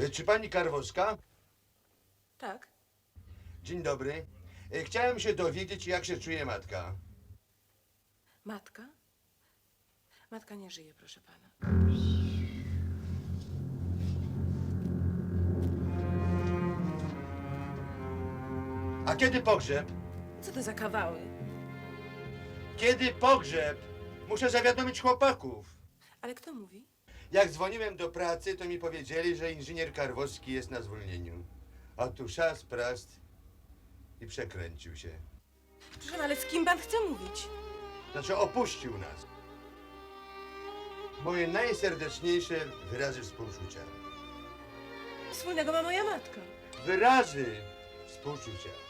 E, Czy pani Karwowska? Tak? Dzień dobry. E, Chciałem się dowiedzieć, jak się czuje matka. Matka? Matka nie żyje, proszę pana. A kiedy pogrzeb? Co to za kawały? Kiedy pogrzeb? Muszę zawiadomić chłopaków. Ale kto mówi? Jak dzwoniłem do pracy, to mi powiedzieli, że inżynier Karwowski jest na zwolnieniu. A tu szas, prast i przekręcił się. Proszę pana, ale z kim pan chce mówić? Znaczy opuścił nas. Moje najserdeczniejsze wyrazy współczucia. Wspólnego ma moja matka. Wyrazy współczucia.